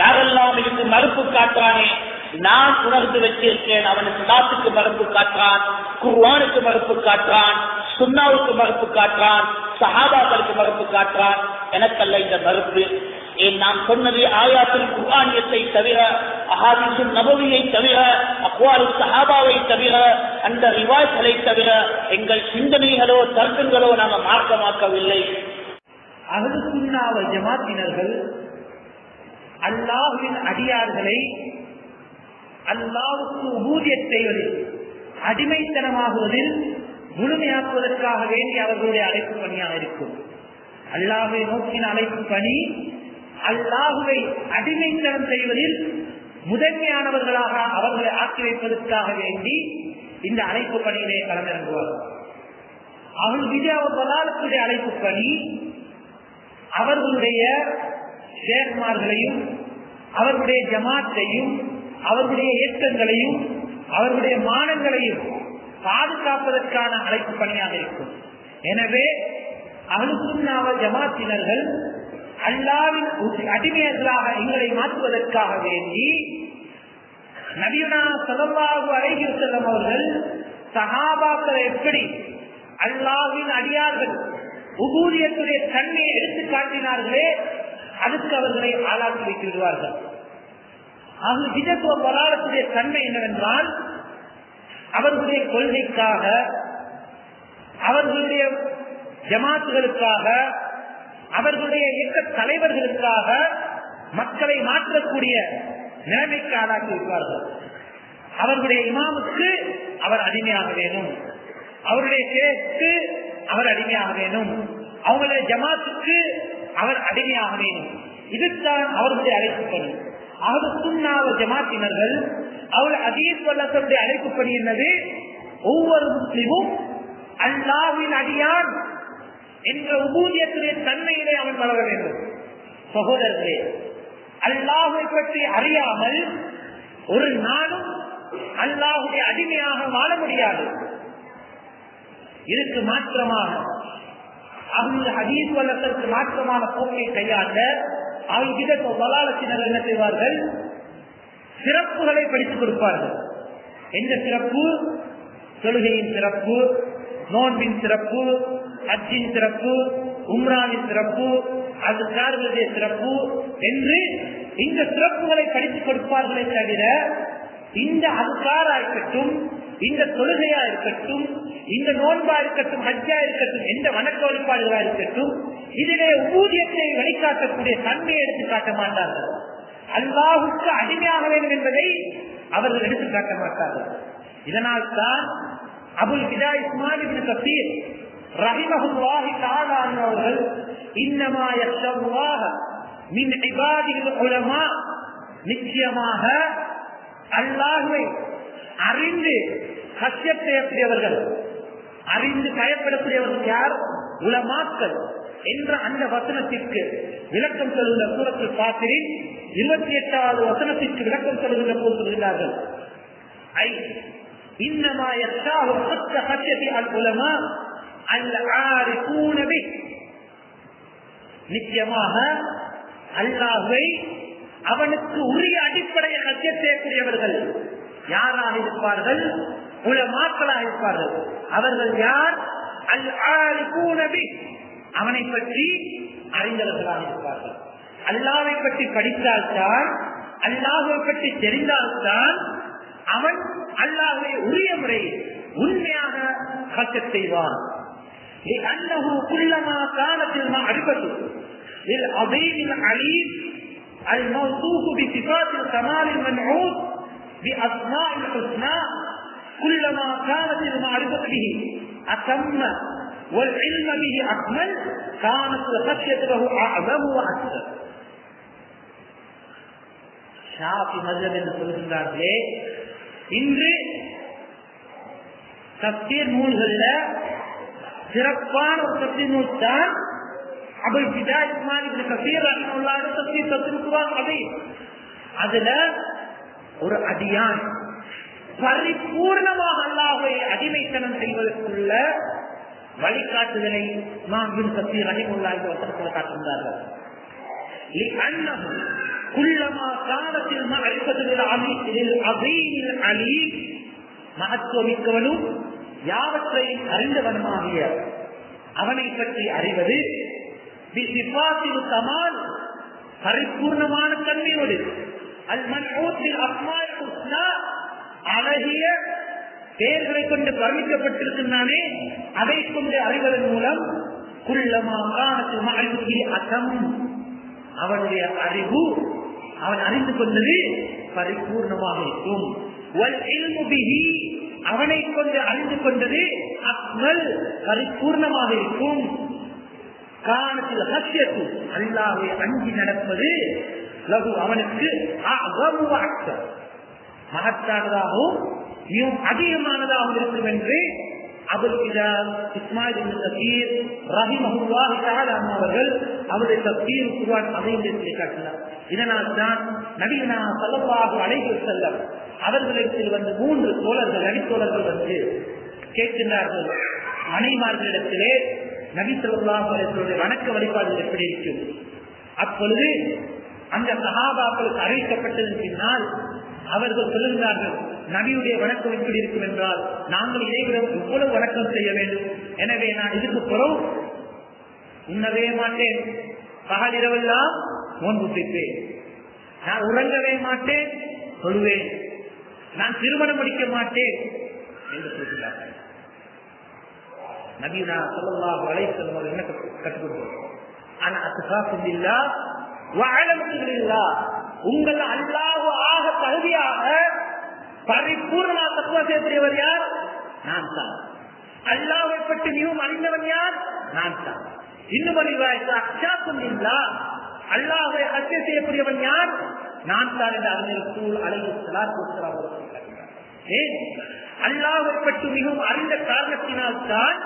யாரெல்லாம் இதுக்கு மறுப்பு காட்டுறானே நான் உணர்ந்து வச்சிருக்கேன். அவன் சலாத்துக்கு மறுப்பு காட்டுறான் குர்வானுக்கு மறுப்பு காட்டுறான் சுண்ணாவுக்கு மறுப்பு காட்டுறான் சஹாபாக்களுக்கு மறுப்பு காட்டுறான். எனக்கல்ல இந்த மறுப்பு. ஏன் நான் சொன்னது ஆயாத்தில் குர்ஆனியத்தை தவிர அஹாதிசு நபவியை தவிர அக்வாலு சஹாபாவை தவிர அந்த ரிவாய்களை தவிர எங்கள் சிந்தனைகளோ தர்க்கங்களோ நாங்கள் மார்க்கமாக்கவில்லை. அகது சுண்ணாவ ஜமாத்தினர்கள் அல்லாஹுவின் அடியார்களை அல்லாவுக்கு ஊதியத் செய்வதில் அடிமைத்தனமாகுவதில் முழுமையாக்குவதற்காக வேண்டி அவர்களுடைய அழைப்பு பணியாக இருக்கும். அல்லாஹுவை நோக்கின அழைப்பு பணி அல்லாஹுவை அடிமைத்தனம் செய்வதில் முதன்மையானவர்களாக அவர்களை ஆக்கி வைப்பதற்காக வேண்டி இந்த அழைப்பு பணியிலே களமிறங்குவார்கள். அவர்கள் விஜயாவுடைய அழைப்பு பணி அவர்களுடைய ஷேர்மார்களையும் அவர்களுடைய ஜமாத்தையும் அவர்களுடைய இயக்கங்களையும் அவர்களுடைய மானங்களையும் பாதுகாப்பதற்கான அழைப்பு பணியாக இருக்கும். எனவே அழுசுன்னாவ ஜமாத்தினர்கள் அல்லாவின் அடிமையர்களாக எங்களை மாற்றுவதற்காக வேண்டி நவீன சதம்பாபு அழகிய செல்லும் அவர்கள் சகாபாக்களை எப்படி அல்லாவின் அடியார்கள் உபூதியத்துடைய தன்மையை எடுத்து காட்டினார்களே அதுக்கு அவர்களை ஆளாக்கி வைத்து விடுவார்கள் ஆக விதத்துவ பலாரத்துடைய தன்மை என்னவென்றால் அவர்களுடைய கொள்கைக்காக அவர்களுடைய ஜமாத்துகளுக்காக அவர்களுடைய இயக்க தலைவர்களுக்காக மக்களை மாற்றக்கூடிய நிலைமைக்கு ஆளாக்கி விடுவார்கள் அவர்களுடைய இமாமுக்கு அவர் அடிமையாக வேணும். அவருடைய சேருக்கு அவர் அடிமையாக வேணும். அவங்களுடைய ஜமாத்துக்கு அவர் அடிமையாக வேண்டும் இதுதான் அவர்களுடைய அழைப்பு பணி ஆக சுண்ணாவ ஜமாத்தினர்கள் அவர் அதீத் வல்லத்தருடைய அழைப்பு பணி என்னது? ஒவ்வொரு முஸ்லிமும் அல்லாவின் அடியான் என்ற உபூதியத்துடைய தன்மையிலே அவன் வளர வேண்டும். சகோதரர்களே அல்லாஹை பற்றி அறியாமல் ஒரு நாளும் அல்லாஹுடைய அடிமையாக வாழ முடியாது. இதுக்கு மாற்றமாக அவங்க ஹதீஸ் வல்லத்திற்கு மாற்றமான போக்கை கையாண்ட அவங்க வலாலத்தினர் என்ன செய்வார்கள்? சிறப்புகளை படித்துக் கொடுப்பார்கள். எந்த சிறப்பு? தொழுகையின் சிறப்பு நோன்பின் சிறப்பு அச்சின் சிறப்பு உம்ராவின் சிறப்பு அது சார்புடைய சிறப்பு என்று இந்த சிறப்புகளை படித்துக் கொடுப்பார்களே தவிர இந்த அதுக்காராயிருக்கட்டும் இந்த தொழுகையா இருக்கட்டும் இந்த நோன்பா இருக்கட்டும் ஹஜ்ஜா இருக்கட்டும் எந்த வணக்க வழிபாடுகளா இருக்கட்டும் இதிலே ஊதியத்தை வெளிக்காட்டக்கூடிய தன்மையை எடுத்து காட்ட மாட்டார்கள். அல்லாஹுக்கு அடிமையாக வேண்டும் என்பதை அவர்கள் எடுத்து காட்ட மாட்டார்கள். இதனால் தான் அபுல் விதா இஸ்மான் கபீர் ரஹிமஹுல்லாஹி தஆலா அவர்கள் இன்னமா யஷ்ஷல்லாஹ மின் இபாதில் உலமா நிச்சயமாக அல்லாஹுவை அறிந்து கஷ்டம் செய்யக்கூடியவர்கள் அறிந்து பயப்படக்கூடியவர்கள் யார்? உலமாக்கள் என்ற அந்த வசனத்திற்கு விளக்கம் சொல்லுகிற சூரத்தில் பாத்திரின் இருபத்தி எட்டாவது வசனத்திற்கு விளக்கம் சொல்லுகிற போது சொல்கிறார்கள். ஐ இன்னமா எட்டாவது சொத்த சத்தியத்தை அல் உலமா அல்ல ஆறு பூனவி நிச்சயமாக அல்லாஹை அவனுக்கு உரிய அடிப்படையை கட்சிய செய்யக்கூடியவர்கள் யாராக இருப்பார்கள் உலமாக்களாக இருப்பார்கள் அவர்கள் யார் அல் ஆறு பூனவி அவனை பற்றி அறிந்தவர்களாக இருப்பார்கள் அல்லாவை பற்றி படித்தால்தான் அல்லாஹை பற்றி தெரிந்தால்தான் அவன் அல்லாஹை உரிய முறையில் உண்மையாக கற்கச் செய்வான் لأنه كلما كانت المعرفة للعظيم العليم الموصوف بصفات الكمال المنعوت بأسماء الحسنى كلما كانت المعرفة به أتم والعلم به أكمل كانت الخشية له أعظم وأكثر ஷாஃபி மதுரம் என்று சொல்கின்றார்களே இன்று தப்தீர் நூல்கள்ல சிறப்பான ஒரு தப்தீர் நூல் தான் அபுல் பிதா இஸ்மான் இப்படி கசீர் அல்லாத தப்தீர் தத்திருக்குவாங்க அதை அதுல ஒரு அடியான். பரிபூர்ணமாக அல்லாஹை அடிமைத்தனம் செய்வதற்குள்ள வழிகாட்டுதலை மாபின் சத்தி கசீர் அடிமுல்லா இந்த வசனத்தில் காட்டுகின்றார்கள் குள்ளமா காலத்தில் மறைப்பதில் அபீனில் மகத்துவமிக்கவனும் யாவற்றையும் அறிந்தவனுமாகிய அவனை பற்றி அறிவது பரிபூர்ணமான தன்மையோடு அல் மன்ஹூத்தில் அஸ்மால் ஹுஸ்னா அழகிய பெயர்களை கொண்டு வர்ணிக்கப்பட்டிருக்கின்றானே அதை கொண்டு அறிவதன் மூலம் குள்ளமா அவனுடைய அறிவு அவன் அறிந்து கொண்டது பரிபூர்ணமாக இருக்கும். அவனை கொண்டு அறிந்து கொண்டது அக்மல் பரிபூர்ணமாக இருக்கும். காலத்தில் ஹத்தியத்து அல்லாவை அஞ்சி நடப்பது லகு அவனுக்கு மகத்தானதாகவும் மிகவும் அதிகமானதாகவும் இருக்கும் என்று அபுல் இஸ்மாயில் இப்னு கசீர் அவர்கள் அவருடைய தப்சீர் குர்ஆன் அதையும் காட்டினார் இதனால் தான் நபினா ஸல்லல்லாஹு அலைஹி வஸல்லம் அவர்களிடத்தில் வந்து மூன்று தோழர்கள் நடித்தோழர்கள் வந்து கேட்கின்றார்கள். மனைமார்களிடத்திலே நபி ஸல்லல்லாஹு வணக்க வழிபாடு எப்படி இருக்கும்? அப்பொழுது அந்த சகாபாக்களுக்கு அறிவிக்கப்பட்டதன் பின்னால் அவர்கள் சொல்லுகிறார்கள் நபியுடைய வணக்கம் எப்படி இருக்கும் என்றால் நாங்கள் இதைவிட இவ்வளவு வணக்கம் செய்ய வேண்டும். எனவே நான் இதுக்கு புறம் உண்ணவே மாட்டேன். பகலிரவெல்லாம் நோன்பு பிடிப்பேன் நான் உறங்கவே மாட்டேன். சொல்லுவேன். நான் திருமணம் முடிக்க மாட்டேன். என்று சொல்கிறார்கள். நபீனா சொல்லலாம் அலைஹி வஸல்லம் என்ன கற்றுக் கொடுக்கிறோம் ஆனா அத்துகாக்கும் இல்லா உங்கள் அல்லாஹ் ஆக தகுதியாக பரிபூர்ண தத்துவ செய்யக்கூடியவர் யார்? நான் தான். அல்லாவை பற்றி மிகவும் அறிந்தவன் யார்? நான் தான். இன்னும் அறிவாய்க்கு அச்சாக்கும் அல்லாஹை ஹத்திய செய்யக்கூடியவன் யார்? நான் தான் என்று அறிஞர் சூழ் அலைவு ஏன்? அல்லாவை பற்றி மிகவும் அறிந்த காரணத்தினால் தான்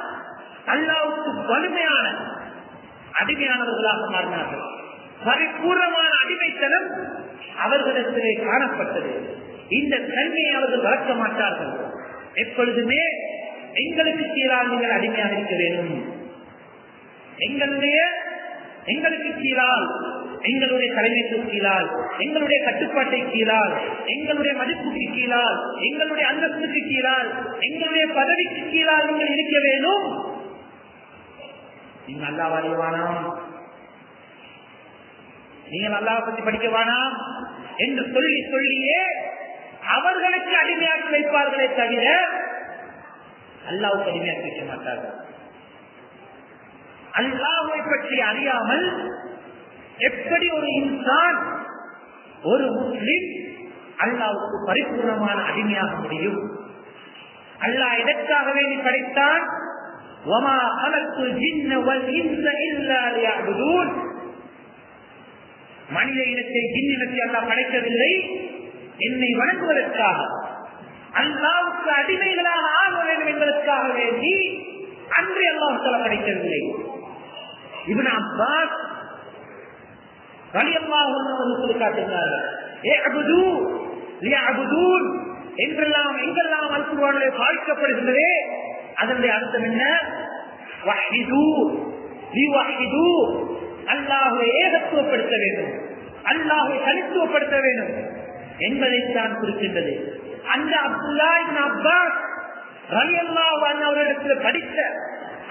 அல்லாவுக்கு வலிமையான அடிமையானவர்களாக மாறினார்கள். பரிபூர்ணமான அடிமைத்தனம் அவர்களிடத்திலே காணப்பட்டது. இந்த தன்மையை அவர்கள் வளர்க்க மாட்டார்கள். எப்பொழுதுமே எங்களுக்கு கீழால் நீங்கள் அடிமையாக இருக்க வேண்டும். எங்களுடைய எங்களுக்கு கீழால் எங்களுடைய தலைமைக்கு கீழால் எங்களுடைய கட்டுப்பாட்டை கீழால் எங்களுடைய மதிப்புக்கு கீழால் எங்களுடைய அந்தஸ்துக்கு கீழால் எங்களுடைய பதவிக்கு கீழால் நீங்கள் இருக்க வேண்டும் நீங்கள் அல்லா வரைவானா நீங்கள் அல்லாஹ் பத்தி படிக்க வேணாம் என்று சொல்லி சொல்லியே அவர்களுக்கு அடிமையாக்கி வைப்பார்களே தவிர அல்லாவுக்கு அடிமையாக்கி வைக்க மாட்டார்கள். அல்லாஹை பற்றி அறியாமல் எப்படி ஒரு இன்சான் ஒரு முஸ்லிம் அல்லாவுக்கு பரிபூர்ணமான அடிமையாக முடியும்? அல்லாஹ் எதற்காக நீ படைத்தான்? ஒமா அலத்து ஜின்ன வல் இன்ச இல்லா லியஅபுதூன் மனித இனத்தை ஜின்னினத்தை அல்லாஹ் படைக்கவில்லை. என்னை வணங்குவதற்காக அல்லாவுக்கு அடிமைகளாக ஆக வேண்டும் என்பதற்காக வேண்டி அன்று அல்லாஹ் சொல்ல படைக்கவில்லை. இவன் அப்பாஸ் வழி அல்லாஹ் ஏ அபுது லிய அபுதூன் என்றெல்லாம் எங்கெல்லாம் அல்குவானிலே பாதிக்கப்படுகின்றதே அதனுடைய அர்த்தம் என்ன? அல்லாஹுவை அல்லாஹை ஏகத்துவப்படுத்த வேண்டும். அல்லாஹை தனித்துவப்படுத்த வேண்டும். என்பதைத்தான் குறிக்கின்றது. அந்த அப்துல்லா அப்பாஸ் ரவி அல்லாஹ் அவரிடத்தில் படித்த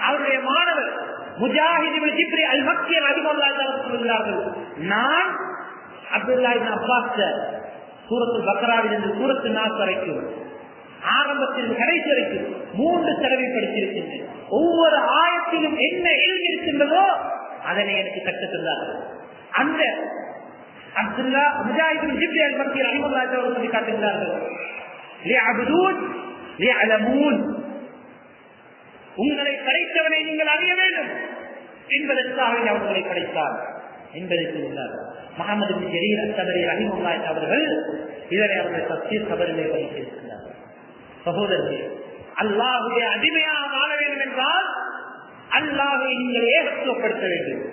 அவருடைய மாணவர் முஜாஹித் அல் மக்கிய ரஹிமல்லாஹ் சொல்கிறார்கள் நான் அப்துல்லா அப்பாஸ் சூரத்து பக்ராவில் இருந்து சூரத்து நாஸ் வரைக்கும் ஆரம்பத்தில் கடைசி வரைக்கும் மூன்று தடவை படித்திருக்கின்றேன். ஒவ்வொரு ஆயத்திலும் என்ன எழுதியிருக்கின்றதோ அதனை எனக்கு கற்றுத் தந்தார்கள் அந்த அப்துல்லா முஜாஹிதின் ஜிப்ரி அல் மக்கி ரஹிமல்லாஹ் அவர்கள் சொல்லி காட்டுகிறார்கள் உங்களை படைத்தவனை நீங்கள் அறிய வேண்டும். என்பதற்காக அவர்களை படைத்தார் என்பதை சொல்கிறார். முகமது பின் ஜரீர் அத்தபரி ரஹிமுல்லாய் அவர்கள் இதனை அவர்கள் தப்சீர் கபரிலே படித்திருக்கிறார் சகோதரர்கள் அல்லாஹுடைய அடிமையாக வாழ வேண்டும் என்றால் அல்லாவை நீங்கள் ஏகத்துவப்படுத்த வேண்டும்.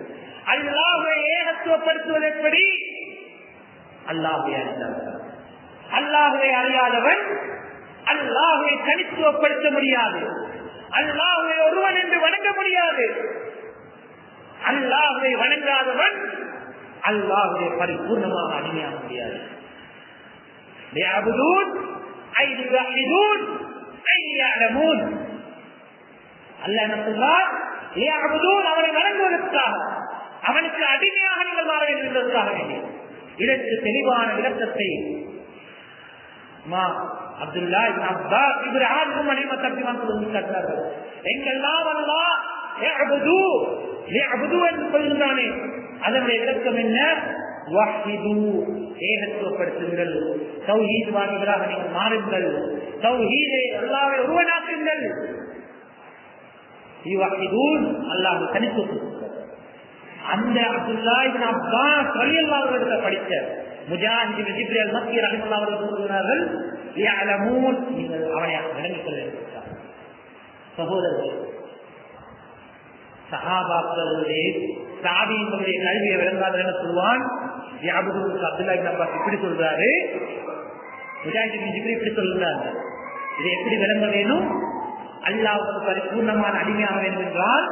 அல்லாவை ஏகத்துவப்படுத்துவது எப்படி? அல்லாவை அறிந்தவன் அல்லாஹுவை அறியாதவன் அல்லாஹுவை தனித்துவப்படுத்த முடியாது. அல்லாஹுவை ஒருவன் என்று வணங்க முடியாது. அல்லாஹுவை வணங்காதவன் அல்லாஹுவை பரிபூர்ணமாக அணியாக முடியாது. அல்ல அவனை வழங்குவதற்காக அவனுக்கு அடிமையாக நீங்கள் மாற வேண்டும் என்பதற்காக இதற்கு தெளிவான விளக்கத்தை மா அப்துல்லா அப்பா இவர் யாருக்கும் அடிமை தப்பி வந்து கற்றார்கள் எங்கெல்லாம் அல்லா சொல்லுகிறானே அதனுடைய விளக்கம் என்ன? ஏகத்துவப்படுத்துங்கள். சௌஹீத் வாணிகளாக நீங்கள் மாறுங்கள். சௌஹீதை எல்லாவை உருவனாக்குங்கள் அல்லாஹ் தனித்து அந்த அப்துல்லா இப்னு அப்பாஸ் ரலியல்லாஹு அன்ஹு படித்த முஜாஹித் ஜிப்ரீல் மக்கி ரஹிமல்லாஹு அவர்கள் சொல்கிறார்கள் யஅலமூன் நீங்கள் அவனை விளங்கிக் கொள்ள வேண்டும் சகோதரர்கள் சஹாபாக்களுடைய சாதியினுடைய கல்வியை விளங்காத என்ன சொல்வான் யாபுக்கு அப்துல்லா இப்னு அப்பாஸ் இப்படி சொல்றாரு. முஜாஹித் ஜிப்ரி இப்படி சொல்றாங்க. இதை எப்படி விளங்க வேணும் அல்லாஹுக்கு பரிபூர்ணமான அடிமையாக வேண்டும் என்றால்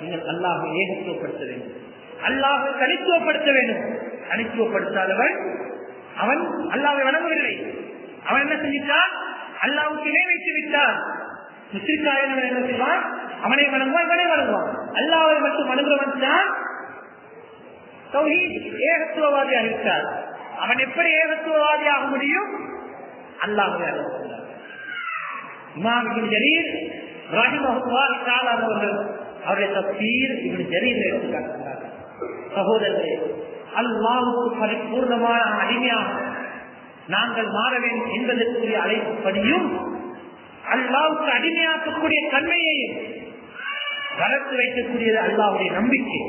நீங்கள் அல்லாஹை ஏகத்துவப்படுத்த வேண்டும் அல்லாஹை தனித்துவப்படுத்த வேண்டும். தனித்துவப்படுத்தாதவன் அவன் அல்லாவை வணங்கவில்லை. அவன் என்ன செஞ்சிட்டான்? அல்லாவுக்கு இணை வைத்து விட்டான். முஸ்லிக்காரன் என்ன செய்வான்? அவனை வணங்குவான் இவனை வணங்குவான். அல்லாவை மட்டும் வணங்குறவன் தான் தௌஹீத் ஏகத்துவவாதியாக இருக்கிறார் அவன் எப்படி ஏகத்துவவாதியாக முடியும்? அல்லாஹுவை அறிவிக்கிறார் இமாம் இப்னு ஜரீர் ரஹிமஹுல்லாஹ் தஆலா அவர்கள் அவருடைய தப்சீர் இப்னு ஜரீர் எடுத்து காட்டுகிறார்கள் சகோதரர்களே அல்லாஹ்வுக்கு பரிபூர்ணமான அடிமையாக நாங்கள் மாற வேண்டும் என்பதற்குரிய அழைப்புப்படியும் அல்லாவுக்கு அடிமையாக்கக்கூடிய தன்மையையும் வளர்த்து வைக்கக்கூடியது அல்லாவுடைய நம்பிக்கை.